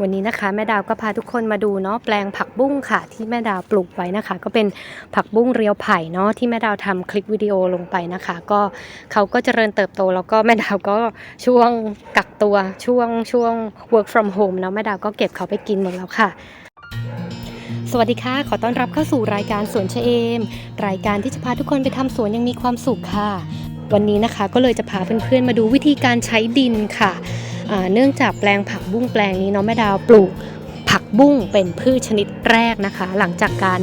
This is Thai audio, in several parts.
วันนี้นะคะแม่ดาวก็พาทุกคนมาดูเนาะแปลงผักบุ้งค่ะ ที่แม่ดาวปลูกไว้นะคะ ก็เป็นผักบุ้งเรียวไผ่เนาะที่แม่ดาวทำคลิปวิดีโอลงไปนะคะ ก็เขาก็เจริญเติบโตแล้วก็แม่ดาวก็ช่วงกักตัวช่วงช่วง work from home เนาะแม่ดาวก็เก็บเขาไปกินหมดแล้วค่ะสวัสดีค่ะ ขอต้อนรับเข้าสู่รายการสวนเชเอม รายการที่จะพาทุกคนไปทำสวนอยังมีความสุขค่ะ วันนี้นะคะก็เลยจะพาเพื่อนๆมาดูวิธีการใช้ดินค่ะ เนื่องจากแปลงผักบุ้งแปลงนี้เนาะแม่ดาวปลูกผักบุ้งเป็นพืชชนิดแรกนะคะ หลังจากการ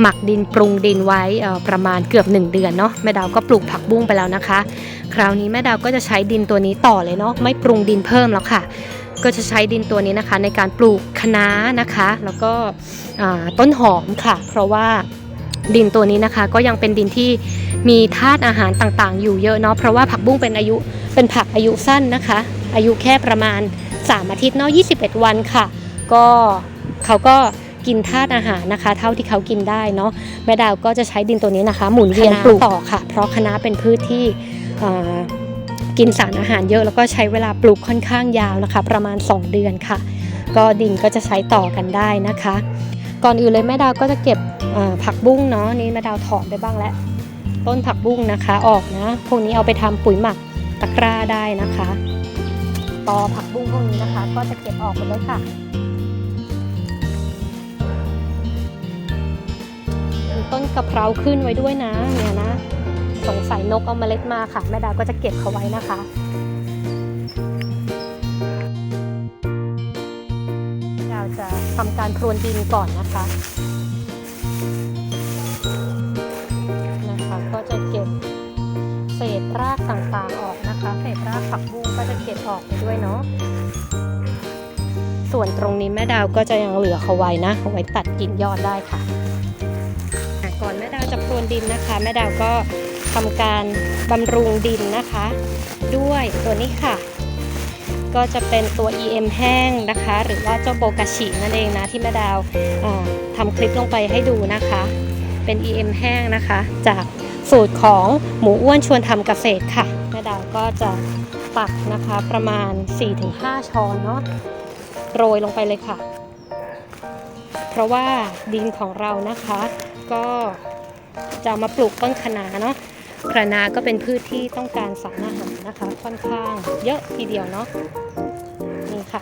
หมักดินปรุงดินไว้ประมาณเกือบ 1 เดือนเนาะแม่ดาวก็ปลูกผักบุ้งไปแล้วนะคะ คราวนี้แม่ดาวก็จะใช้ดินตัวนี้ต่อเลยเนาะไม่ปรุงดินเพิ่มแล้วค่ะ ก็จะใช้ดินตัวนี้นะคะ ในการปลูกคะน้านะคะ แล้วก็ต้นหอมค่ะ เพราะว่าดินตัวนี้นะคะ ก็ยังเป็นดินที่มีธาตุอาหารต่างๆ อยู่เยอะเนาะเพราะว่าผักบุ้งเป็นอายุเป็นผักอายุสั้นนะคะ อายุแค่ประมาณ 3 อาทิตย์เนาะ21 วันค่ะ ก็เขาก็กินธาตุอาหารนะคะ เท่าที่เขากินได้เนาะแม่ดาวก็จะใช้ดินตัวนี้นะคะ หมุนเวียนปลูกต่อค่ะ เพราะคะน้าเป็นพืชที่อ่ากินสารอาหารเยอะแล้วก็ใช้เวลาปลูกค่อนข้างยาวนะคะ ประมาณ 2 เดือนค่ะ ก็ดินก็จะใช้ต่อกันได้นะคะ ก่อนอื่นเลยแม่ดาวก็จะเก็บอ่าผักบุ้งเนาะนี่แม่ดาวถอนไปบ้างแล้วต้นผักบุ้งนะคะออกนะพวกนี้เอาไปทำปุ๋ยหมักตะกร้าได้นะคะ ตอผักบุ้งพวกนี้นะคะ ก็จะเก็บออกไปเลยค่ะมีต้นกะเพราขึ้นไว้ด้วยนะเนี่ยนะ สงสัยนกเอาเมล็ดมาค่ะแม่ดาก็จะเก็บเขาไว้นะคะเราจะทำการพรวนดินก่อนนะคะ ต่างๆออกนะคะเศษรากผักบุ้งก็จะเก็บออกไปด้วยเนาะส่วนตรงนี้แม่ดาวก็จะยังเหลือเขาไว้นะเอาไว้ตัดกิ่งยอดได้ค่ะ ก่อนแม่ดาวจะพรวนดินนะคะ แม่ดาวก็ทำการบำรุงดินนะคะ ด้วยตัวนี้ค่ะ ก็จะเป็นตัว EM แห้งนะคะ หรือว่าเจ้าโบกาชินั่นเองนะที่แม่ดาวอ่าทำคลิปลงไปให้ดูนะคะ เป็น EM แห้งนะคะจาก สูตรของหมูอ้วนชวนทำเกษตรค่ะแม่ดาวก็จะตักนะคะประมาณ 4-5 ช้อนเนาะโรยลงไปเลยค่ะ เพราะว่าดินของเรานะคะ ก็จะมาปลูกต้นคะนาเนาะคะนาก็เป็นพืชที่ต้องการสารอาหารนะคะ ค่อนข้างเยอะทีเดียวเนาะนี่ค่ะ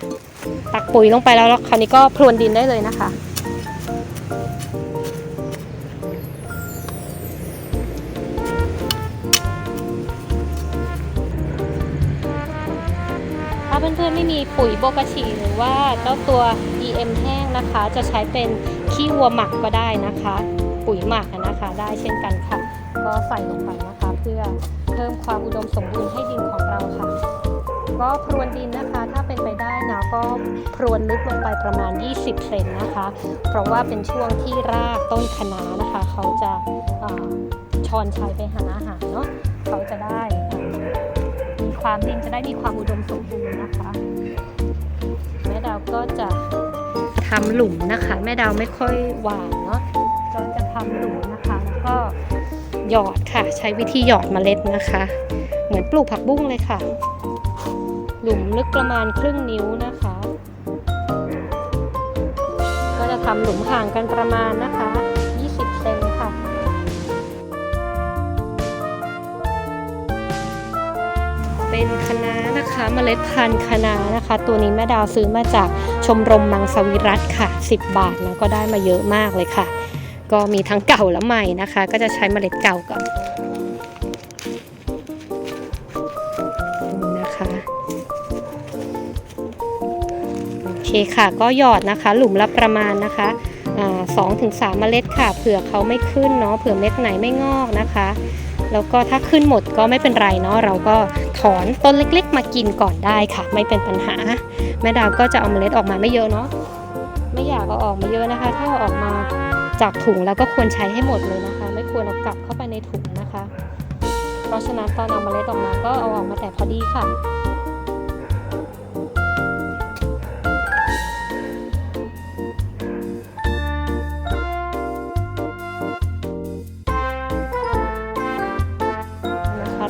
ตักปุ๋ยลงไปแล้วแล้วคราวนี้ก็พรวนดินได้เลยนะคะ เพื่อนๆไม่มีปุ๋ยโบกาชิหรือว่าเจ้าตัว EM แห้งนะคะ จะใช้เป็นขี้วัวหมักก็ได้นะคะ ปุ๋ยหมักนะคะ ได้เช่นกันค่ะ ก็ใส่ลงไปนะคะ เพื่อเพิ่มความอุดมสมบูรณ์ให้ดินของเราค่ะ ก็พรวนดินนะคะ ถ้าเป็นไปได้นะก็พรวนลึกลงไปประมาณ 20 เซนนะคะ เพราะว่าเป็นช่วงที่รากต้นคะน้านะคะ เขาจะเอ่อชอนชัยไปหาอาหารเนาะเขา ความดินจะได้มีความอุดมสมบูรณ์นะคะ แม่ดาวก็จะทำหลุมนะคะ แม่ดาวไม่ค่อยหวานเนาะก็จะทำหลุมนะคะ แล้วก็หยอดค่ะ ใช้วิธีหยอดเมล็ดนะคะ เหมือนปลูกผักบุ้งเลยค่ะ หลุมลึกประมาณครึ่งนิ้วนะคะ ก็จะทำหลุมห่างกันประมาณนะคะ นะคะเมล็ดพันธุ์คะนานะคะ ตัวนี้แม่ดาวซื้อมาจากชมรมมังสวิรัตค่ะ 10 บาทนะก็ได้มาเยอะมากเลยค่ะ ก็มีทั้งเก่าและใหม่นะคะ ก็จะใช้เมล็ดเก่าก่อนนี่นะคะโอเคค่ะก็หยอดนะคะ หลุมละประมาณนะคะสองถึงสามเมล็ดค่ะ เผื่อเขาไม่ขึ้นเนาะเผื่อเม็ดไหนไม่งอกนะคะ แล้วก็ถ้าขึ้นหมดก็ไม่เป็นไรเนาะเราก็ถอนต้นเล็กๆ มากินก่อนได้ค่ะ ไม่เป็นปัญหา แม่ดาวก็จะเอาเมล็ดออกมาไม่เยอะเนาะไม่อยากเอาออกมาเยอะนะคะ ถ้าเอาออกมาจากถุงแล้วก็ควรใช้ให้หมดเลยนะคะ ไม่ควรเอากลับเข้าไปในถุงนะคะ เพราะฉะนั้นตอนเอาเมล็ดออกมาก็เอาออกมาแต่พอดีค่ะ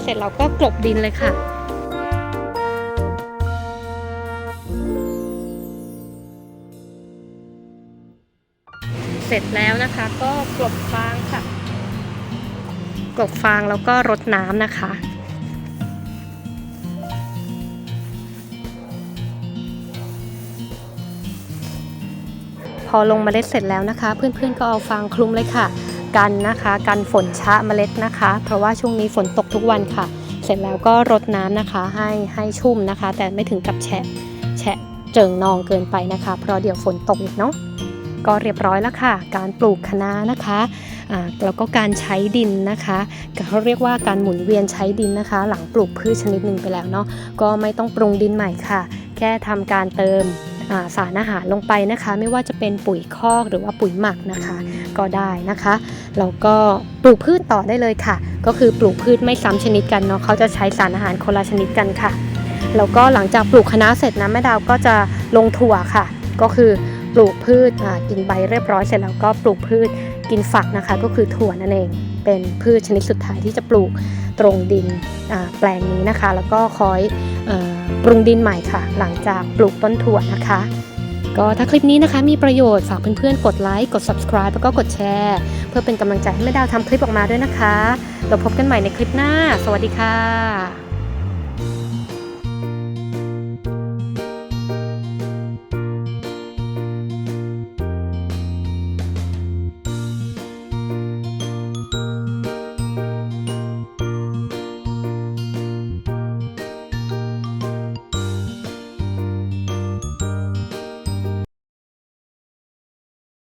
เสร็จเราก็กลบดินเลยค่ะเสร็จแล้วนะคะก็กลบฟางค่ะ กลบฟางแล้วก็รดน้ำนะคะ พอลงมาไดเสร็จแล้วนะคะ เพื่อนๆก็เอาฟางคลุมเลยค่ะ กันนะคะ กันฝนชะเมล็ดนะคะ เพราะว่าช่วงนี้ฝนตกทุกวันค่ะ เสร็จแล้วก็รดน้ำนะคะ ให้ให้ชุ่มนะคะ แต่ไม่ถึงกับแฉะแฉะเจิงนองเกินไปนะคะ เพราะเดี๋ยวฝนตกอีกเนาะก็เรียบร้อยแล้วค่ะ การปลูกคะน้านะคะอ่าแล้วก็การใช้ดินนะคะเขาเรียกว่าการหมุนเวียนใช้ดินนะคะ หลังปลูกพืชชนิดหนึ่งไปแล้วเนาะก็ไม่ต้องปรุงดินใหม่ค่ะ แค่ทำการเติม สารอาหารลงไปนะคะ ไม่ว่าจะเป็นปุ๋ยคอกหรือว่าปุ๋ยหมักนะคะ ก็ได้นะคะแล้วก็ปลูกพืชต่อได้เลยค่ะ ก็คือปลูกพืชไม่ซ้ำชนิดกันเนาะเขาจะใช้สารอาหารคนละชนิดกันค่ะแล้วก็หลังจากปลูกคะน้าเสร็จนะแม่ดาวก็จะลงถั่วค่ะ ก็คือปลูกพืชอ่ากินใบเรียบร้อยเสร็จแล้วก็ปลูกพืชกินฝักนะคะ ก็คือถั่วนั่นเองเป็นพืชชนิดสุดท้ายที่จะปลูกตรงดินอ่าแปลงนี้นะคะ แล้วก็คอยเออ ปรุงดินใหม่ค่ะ หลังจากปลูกต้นถั่วนะคะ ก็ถ้าคลิปนี้นะคะมีประโยชน์ฝากเพื่อนๆ กดไลค์ กด subscribe แล้วก็กดแชร์ เพื่อเป็นกำลังใจให้แม่ดาวทำคลิปออกมาด้วยนะคะ เราพบกันใหม่ในคลิปหน้า สวัสดีค่ะ